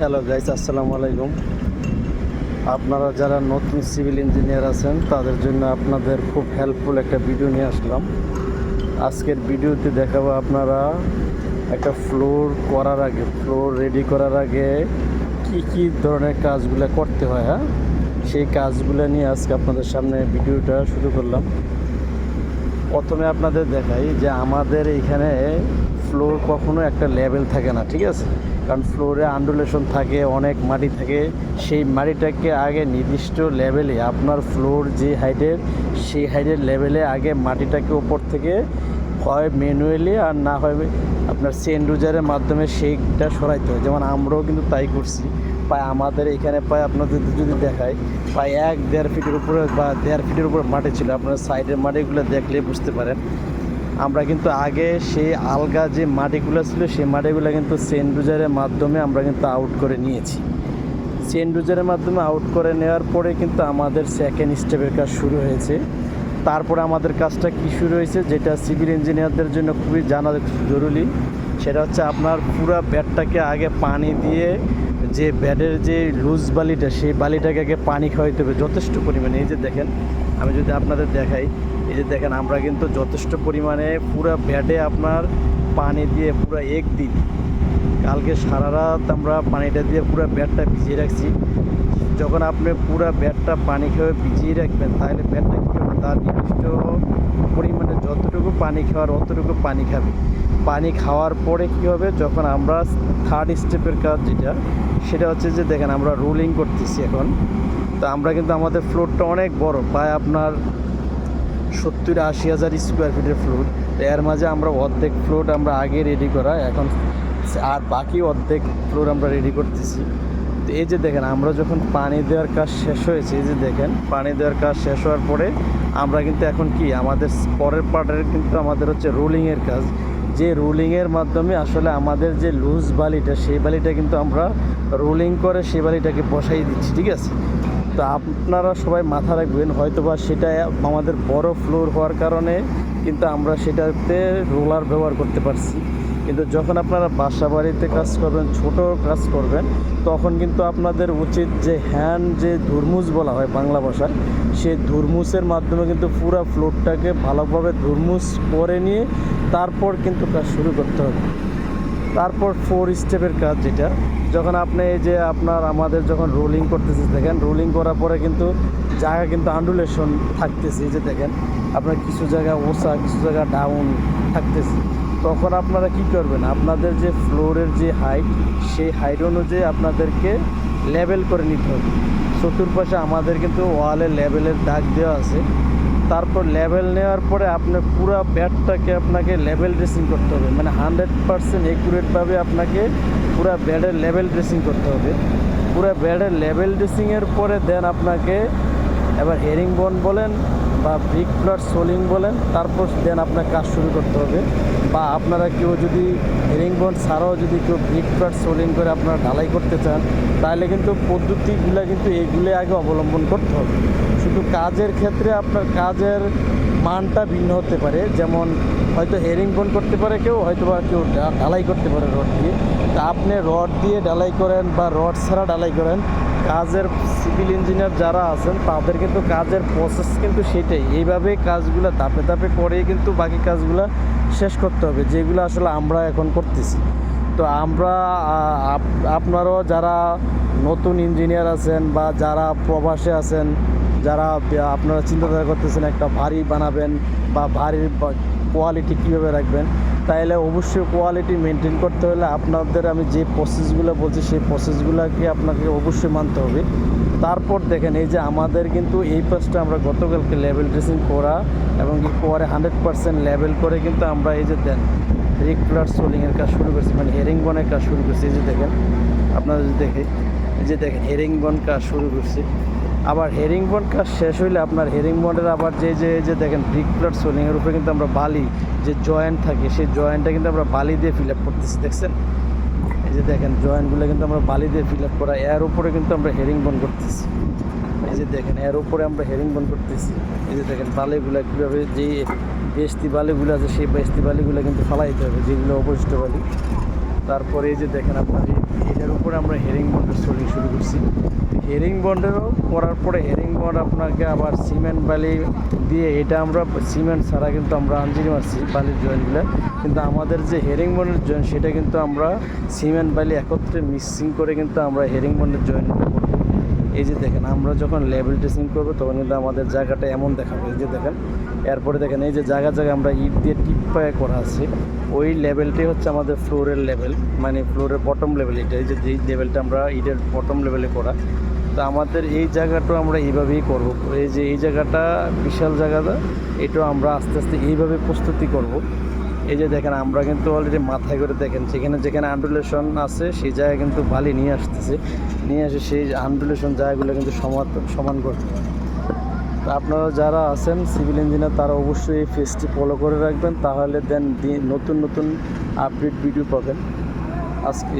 Hello guys, আসসালামু আলাইকুম। আপনারা যারা নতুন সিভিল ইঞ্জিনিয়ার আছেন, তাদের জন্য আপনাদের খুব হেল্পফুল একটা ভিডিও নিয়ে আসলাম। আজকের ভিডিওতে দেখাবো আপনারা একটা ফ্লোর করার আগে ফ্লোর রেডি করার আগে কি কি ধরনের কাজগুলো করতে হয় হ্যাঁ? সেই কাজগুলো নিয়ে আজকে আপনাদের সামনে ভিডিওটা শুরু করলাম। প্রথমে আপনাদের দেখাই যে আমাদের এইখানে ফ্লোর কখনো একটা লেভেল থাকে না, ঠিক আছে? কারণ ফ্লোরে আন্ডুলেশন থাকে, অনেক মাটি থাকে। সেই মাটিটাকে আগে নির্দিষ্ট লেভেলে আপনার ফ্লোর যে হাইটের সেই হাইটের লেভেলে আগে মাটিটাকে ওপর থেকে হয় ম্যানুয়ালি আর না হয় আপনার সেন্ডুজারের মাধ্যমে সেইটা সরাইতে হয়। যেমন আমরাও কিন্তু তাই করছি। প্রায় আমাদের এখানে প্রায় আপনাদের যদি দেখায় প্রায় এক দেড় ফিটের উপরে বা দেড় ফিটের উপরে মাটি ছিল, আপনার সাইডের মাটিগুলো দেখলে বুঝতে পারেন। আমরা কিন্তু আগে সেই আলগা যে মাটিগুলো ছিল, সেই মাটিগুলো কিন্তু সেন্ডুজারের মাধ্যমে আমরা কিন্তু আউট করে নিয়েছি। সেন্ডুজারের মাধ্যমে আউট করে নেওয়ার পরে কিন্তু আমাদের সেকেন্ড স্টেপের কাজ শুরু হয়েছে। তারপরে আমাদের কাজটা কী শুরু হয়েছে, যেটা সিভিল ইঞ্জিনিয়ারদের জন্য খুবই জানা জরুরি, সেটা হচ্ছে আপনার পুরো ব্যাডটাকে আগে পানি দিয়ে যে ব্যাডের যে লুজ বালিটা, সেই বালিটাকে আগে পানি খাওয়াইতে হবে যথেষ্ট পরিমাণে। এই যে দেখেন, আমি যদি আপনাদের দেখাই, এই যে দেখেন, আমরা কিন্তু যথেষ্ট পরিমাণে পুরো ব্যাডে আপনার পানি দিয়ে পুরো এক দিন কালকে সারা রাত আমরা পানিটা দিয়ে পুরো ব্যাডটা ভিজিয়ে রাখছি। যখন আপনি পুরো ব্যাডটা পানি খেয়ে ভিজিয়ে রাখবেন, তাহলে ব্যাডটা কী হবে তার নির্দিষ্ট পরিমাণে যতটুকু পানি খাওয়ার অতটুকু পানি খাবে। পানি খাওয়ার পরে কী হবে? যখন আমরা থার্ড স্টেপের কাজ যেটা, সেটা হচ্ছে যে দেখেন আমরা রোলিং করতেছি এখন। তো আমরা কিন্তু আমাদের ফ্লোরটা অনেক বড়, প্রায় আপনার সত্তর আশি হাজার স্কোয়ার ফিটের ফ্লোর এর মাঝে আমরা অর্ধেক ফ্লোর আমরা আগে রেডি করা, এখন আর বাকি অর্ধেক ফ্লোর আমরা রেডি করতেছি। তো এই যে দেখেন, আমরা যখন পানি দেওয়ার কাজ শেষ হয়েছে, এই যে দেখেন, পানি দেওয়ার কাজ শেষ হওয়ার পরে আমরা কিন্তু এখন কি, আমাদের পরের পার্টের কিন্তু আমাদের হচ্ছে রোলিংয়ের কাজ। যে রুলিংয়ের মাধ্যমে আসলে আমাদের যে লুজ বালিটা, সেই বালিটা কিন্তু আমরা রুলিং করে সেই বালিটাকে বসাই দিচ্ছি, ঠিক আছে? তো আপনারা সবাই মাথা রাখবেন হয়তো বা সেটা আমাদের বড় ফ্লোর হওয়ার কারণে কিন্তু আমরা সেটাতে রোলার ব্যবহার করতে পারছি। কিন্তু যখন আপনারা বাসা বাড়িতে কাজ করবেন, ছোট কাজ করবেন, তখন কিন্তু আপনাদের উচিত যে হ্যান্ড যে ধুরমুজ বলা হয় বাংলা ভাষায়, সেই ধুরমুসের মাধ্যমে কিন্তু পুরো ফ্লোরটাকে ভালোভাবে ধুরমুস করে নিয়ে তারপর কিন্তু কাজ শুরু করতে হবে। তারপর ফোর স্টেপের কাজ যেটা, যখন আপনি এই যে আপনার, আমাদের যখন রোলিং করতেছে দেখেন রোলিং করার পরে কিন্তু জায়গা কিন্তু আন্ডুলেশন থাকতেছে যে দেখেন, আপনার কিছু জায়গা ওসা, কিছু জায়গা ডাউন থাকতেছে। তখন আপনারা কি করবেন? আপনাদের যে ফ্লোরের যে হাইট সেই হাইট অনুযায়ী আপনাদেরকে লেভেল করে নিতে হবে। চতুর্পাশে আমাদের কিন্তু ওয়ালে লেভেলের দাগ দেওয়া আছে। তারপর লেভেল নেওয়ার পরে আপনার পুরো ব্যাটটাকে আপনাকে লেভেল ড্রেসিং করতে হবে। মানে হান্ড্রেড পারসেন্ট একুরেটভাবে আপনাকে পুরো ব্যাডের লেভেল ড্রেসিং করতে হবে। পুরো ব্যাডের লেভেল ড্রেসিংয়ের পরে দেন আপনাকে এবার হেরিং বন বলেন বা ব্রিক প্লাস সোলিং বলেন তারপর দেন আপনার কাজ শুরু করতে হবে। বা আপনারা কেউ যদি হেরিং বন ছাড়াও যদি কেউ ব্রিক প্লট সোলিং করে আপনারা ঢালাই করতে চান, তাহলে কিন্তু পদ্ধতিগুলো কিন্তু এগুলো আগে অবলম্বন করতে হবে। শুধু কাজের ক্ষেত্রে আপনার কাজের মানটা ভিন্ন হতে পারে। যেমন হয়তো হেরিং বোন করতে পারে কেউ হয়তো বা কেউ ঢালাই করতে পারে রড দিয়ে। তা আপনি রড দিয়ে ঢালাই করেন বা রড ছাড়া ঢালাই করেন, কাজের সিভিল ইঞ্জিনিয়ার যারা আছেন, তাদের কিন্তু কাজের প্রসেস কিন্তু সেটাই। এইভাবে কাজগুলো ধাপে ধাপে করেই কিন্তু বাকি কাজগুলো শেষ করতে হবে, যেগুলো আসলে আমরা এখন করতেছি। তো আমরা আপনারাও যারা নতুন ইঞ্জিনিয়ার আছেন বা যারা প্রবাসে আছেন, যারা আপনারা চিন্তাধারা করতেছেন একটা ভারী বানাবেন বা বাড়ির কোয়ালিটি কীভাবে রাখবেন, তাইলে অবশ্যই কোয়ালিটি মেনটেন করতে হলে আপনাদের আমি যে প্রসেসগুলো বলছি, সেই প্রসেসগুলোকে আপনাকে অবশ্যই মানতে হবে। তারপর দেখেন, এই যে আমাদের কিন্তু এই পাশটা আমরা গতকালকে লেভেল ড্রেসিং করা এবং পরে হান্ড্রেড পার্সেন্ট লেভেল করে কিন্তু আমরা এই যে দেন রেগুলার সোলিংয়ের কাজ শুরু করছি মানে হেরিং বনের কাজ শুরু করছি, এই যে দেখেন। আপনারা যদি দেখে যে দেখেন হেরিং বন কাজ শুরু করছি। আবার হেরিং বন কাজ শেষ হইলে আপনার হেরিং বনের আবার যে যে যে দেখেন ব্রিক প্লাট সোলিংয়ের উপরে কিন্তু আমরা বালি, যে জয়েন্ট থাকে, সেই জয়েন্টটা কিন্তু আমরা বালি দিয়ে ফিল আপ করতেছি, দেখছেন? এই যে দেখেন জয়েন্টগুলো কিন্তু আমরা বালি দিয়ে ফিল আপ করা, এর উপরে কিন্তু আমরা হেরিং বন করতেছি। এই যে দেখেন, এর উপরে আমরা হেরিং বন করতেছি। এই যে দেখেন, বালিগুলো কীভাবে যে বেস্তি বালিগুলো আছে, সেই বেস্তি বালিগুলো কিন্তু ফালাইতে হবে, যেগুলো অবশিষ্ট বালি। তারপরে এই যে দেখেন, আপনার এর উপরে আমরা হেরিং বন্ডের সোলিং শুরু করছি। হেরিং বন্ডেরও করার পরে হেরিং বন্ড আপনাকে আবার সিমেন্ট বালি দিয়ে এটা আমরা সিমেন্ট ছাড়া কিন্তু আমরা আঞ্জিরি মারছি, বালির জয়েন্টগুলো কিন্তু আমাদের যে হেরিং বন্ডের জয়েন্ট সেটা কিন্তু আমরা সিমেন্ট বালি একত্রে মিক্সিং করে কিন্তু আমরা হেরিং বন্ডের জয়েন্ট এই যে দেখেন, আমরা যখন লেভেল টেস্টিং করব, তখন কিন্তু আমাদের জায়গাটা এমন দেখাবে। এই যে দেখেন, এরপরে দেখেন, এই যে জায়গা জায়গায় আমরা ইট দিয়ে টিপ পায়ে করা আছে, ওই লেভেলটাই হচ্ছে আমাদের ফ্লোরের লেভেল মানে ফ্লোরের বটম লেভেল এটা। এই যে যেই লেভেলটা আমরা ইটের বটম লেভেলে করা, তো আমাদের এই জায়গাটাও আমরা এইভাবেই করব। এই যে এই জায়গাটা বিশাল জায়গাটা এটাও আমরা আস্তে আস্তে এইভাবে প্রস্তুতি করব। এই যে দেখেন, আমরা কিন্তু অলরেডি মাথায় করে দেখেন সেখানে যেখানে আন্ডুলেশন আছে, সেই জায়গায় কিন্তু বালি নিয়ে আসতেছে। নিয়ে এসে সেই আন্ডুলেশন জায়গাগুলো কিন্তু সমান সমান করতে আপনারা যারা আছেন সিভিল ইঞ্জিনিয়ার তারা অবশ্যই এই ফেসটি ফলো করে রাখবেন। তাহলে দেন নতুন নতুন আপডেট ভিডিও পাবেন। আজকে